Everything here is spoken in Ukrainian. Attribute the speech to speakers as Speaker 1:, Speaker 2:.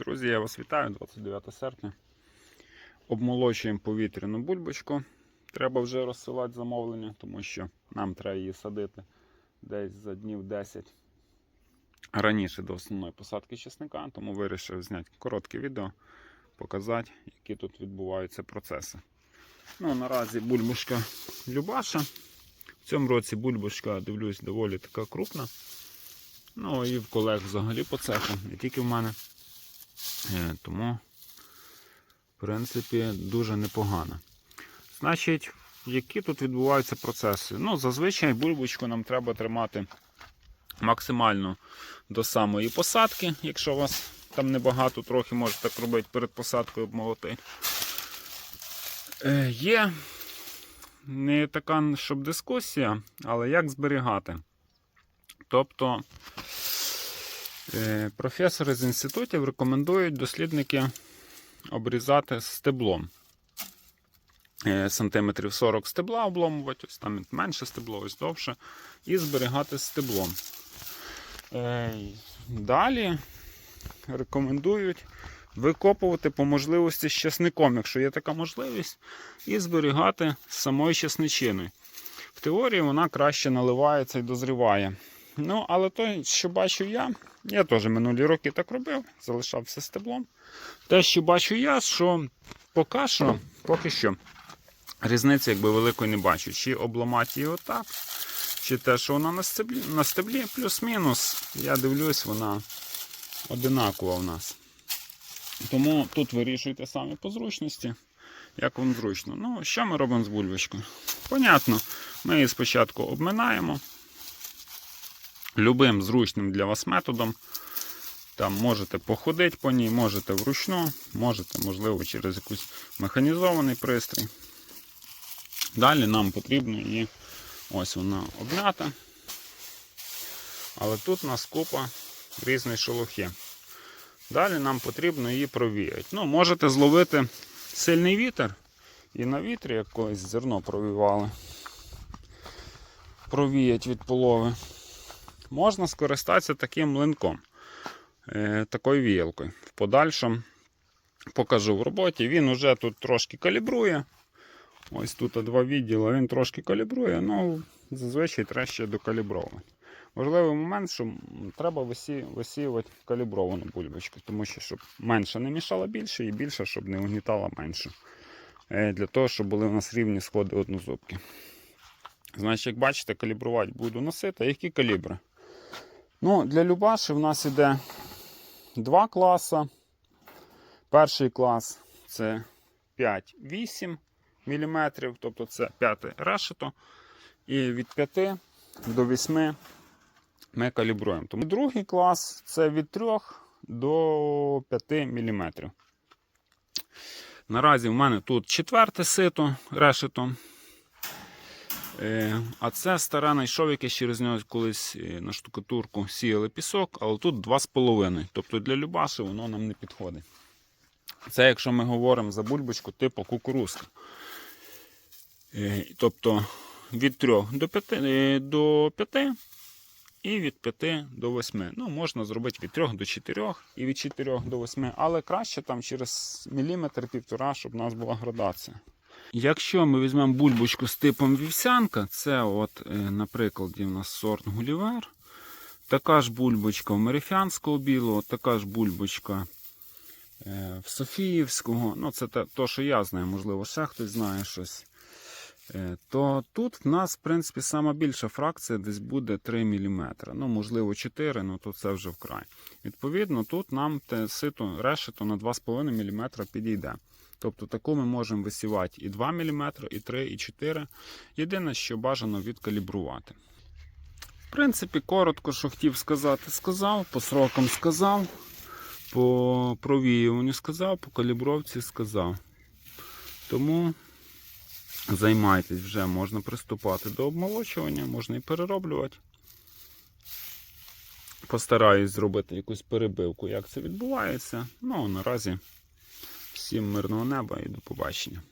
Speaker 1: Друзі, я вас вітаю, 29 серпня. Обмолочуємо повітряну бульбочку. Треба вже розсилати замовлення, тому що нам треба її садити десь за днів 10 раніше до основної посадки чесника, тому вирішив зняти коротке відео, показати, які тут відбуваються процеси. Ну, наразі бульбушка Любаша. В цьому році бульбушка, дивлюсь, доволі така крупна. Ну і в колег взагалі по цеху, не тільки в мене. Е, Тому, в принципі, дуже непогано. Значить, які тут відбуваються процеси? Ну, зазвичай бульбочку нам треба тримати максимально до самої посадки. Якщо у вас там небагато, трохи можете так робити перед посадкою обмолоти. Е, Є не така, щоб дискусія, але як зберігати. Тобто професори з інститутів рекомендують дослідники обрізати стеблом. Е, Сантиметрів 40 стебла обломувати, ось там менше стебло, ось довше, і зберігати стеблом. Е, Далі рекомендують викопувати по можливості з часником, якщо є така можливість, і зберігати з самою чесничиною. В теорії вона краще наливається і дозріває. Ну, але то, що бачу я, я теж минулі роки так робив, залишався стеблом. Те, що бачу я, що поки що, поки що різниці якби великої не бачу. Чи обламати її отак, чи те, що вона на стеблі, на стеблі плюс-мінус, я дивлюсь, вона одинакова в нас. Тому тут вирішуйте самі по зручності, як вам зручно. Ну, що ми робимо з бульбочкою? Понятно, ми її спочатку обминаємо любим зручним для вас методом. Там можете походити по ній, можете вручну, можете, можливо, через якийсь механізований пристрій. Далі нам потрібно її, ось вона обмята. Але тут у нас купа різної шелухи. Далі нам потрібно її провіяти. Ну, можете зловити сильний вітер і на вітрі якось зерно провівали. Провіять від полови. Можна скористатися таким млинком, е, такою віялкою. В подальшому покажу в роботі. Він уже тут трошки калібрує. Ось тут два відділи, він трошки калібрує, ну зазвичай треба ще докалібровувати. Важливий момент, що треба висіювати калібровану бульбочку, тому що щоб менше не мішала більше і більше, щоб не угнітала менше. Для того, щоб були у нас рівні сходи однозубки. Значить, як бачите, калібрувати буду носити. Які калібри? Ну, Для Любаші в нас іде два класи. Перший клас це 5-8 мм, тобто це 5 решето. І від 5 до 8 ми калібруємо. Тому другий клас це від 3 до 5 мм. Наразі в мене тут четверте сито решето. Е, А це стара знайшов, яке через нього колись е, на штукатурку сіяли пісок, але тут 2,5. Тобто для Любаши воно нам не підходить. Це якщо ми говоримо за бульбочку типу кукурузка. Е, Тобто від 3 до 5, е, до 5 і від 5 до 8. Ну, можна зробити від 3 до 4 і від 4 до 8, але краще там через міліметр півтора, щоб у нас була градація. Якщо ми візьмемо бульбочку з типом вівсянка, це, от, е, наприклад, у нас сорт Гулівер. Така ж бульбочка в Мерифянського білого, така ж бульбочка е, в Софіївського. Ну, це те, то, що я знаю, можливо, ще хтось знає щось. Е, То тут в нас, в принципі, сама більша фракція десь буде 3 мм. Ну, можливо, 4 ну то це вже вкрай. Відповідно, тут нам те сито решето на 2,5 мм підійде. Тобто таку ми можемо висівати і 2 мм, і 3, і 4. Єдине, що бажано відкалібрувати. В принципі, коротко, що хотів сказати, сказав, по срокам сказав, по провіюванню сказав, по калібровці сказав. Тому займайтесь вже, можна приступати до обмолочування, можна і перероблювати. Постараюсь зробити якусь перебивку, як це відбувається. Ну, а наразі всім мирного неба і до побачення.